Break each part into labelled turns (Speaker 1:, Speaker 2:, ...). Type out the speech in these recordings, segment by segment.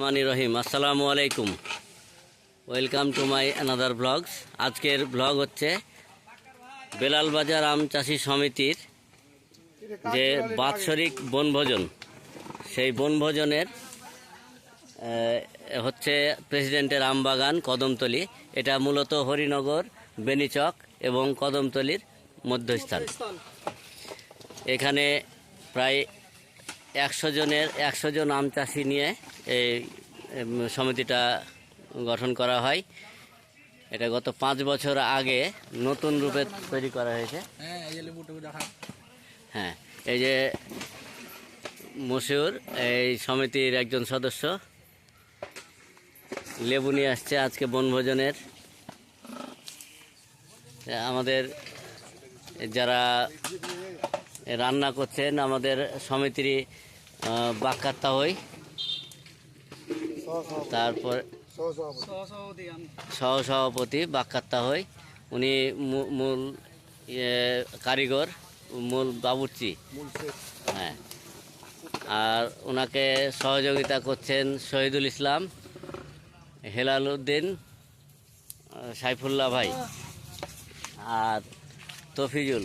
Speaker 1: মানি রহিম। আসসালামু আলাইকুম। Welcome to my another blogs আজকের ব্লগ হচ্ছে বেলাল বাজার আম চাষি সমিতির যে বাৎসরিক বনভোজন। সেই বনভোজনের হচ্ছে প্রেসিডেন্টের আমবাগান কদমতলি। এটা মূলত হরিনগর, বেনিচক এবং কদমতলির মধ্যস্থান এখানে প্রায় একশো জনের একশো জন আম চাষি নিয়ে এই সমিতিটা গঠন করা হয়। এটা গত পাঁচ বছর আগে নতুন রূপে তৈরি করা হয়েছে।
Speaker 2: হ্যাঁ এই যে
Speaker 1: হ্যাঁ যে মশিউর এই সমিতির একজন সদস্য। লেবু নিয়ে আসছে আজকে বনভোজনের। আমাদের যারা রান্না করছেন আমাদের সমিতির বাক্কাত্তা হই। তারপর সহসভাপতি বাক্কাত্তা হই। উনি মূল কারিগর, মূল বাবুর্চি। হ্যাঁ। আর ওনাকে সহযোগিতা করছেন শহীদুল ইসলাম হেলাল উদ্দিন সাইফুল্লাহ ভাই। আর তফিজুল।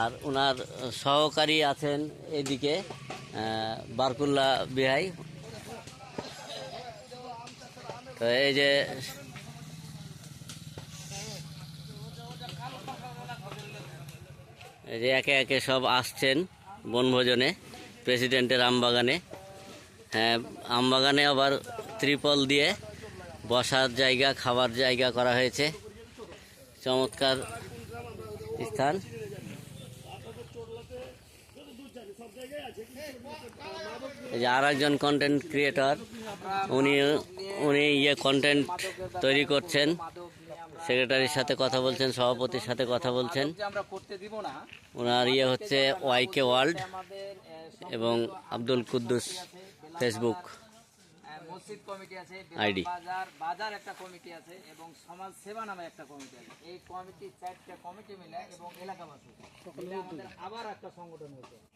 Speaker 1: আর ওনার সহকারী আছেন এদিকে বারকুল্লা বিহাই। তো এই যে এই যে একে একে সব আসছেন বনভোজনে, প্রেসিডেন্টের আমবাগানে। হ্যাঁ আমবাগানে আবার ত্রিপল দিয়ে বসার জায়গা, খাবার জায়গা করা হয়েছে। চমৎকার স্থান। আর একজন কন্টেন্ট ক্রিয়েটর উনি উনি ইয়ে কন্টেন্ট তৈরি করছেন। সেক্রেটারির সাথে কথা বলছেন, সভাপতির সাথে কথা বলছেন। ওনার ইয়ে হচ্ছে ওয়াইকে ওয়ার্ল্ড এবং আব্দুল কুদ্দুস ফেসবুক
Speaker 2: হয়েছে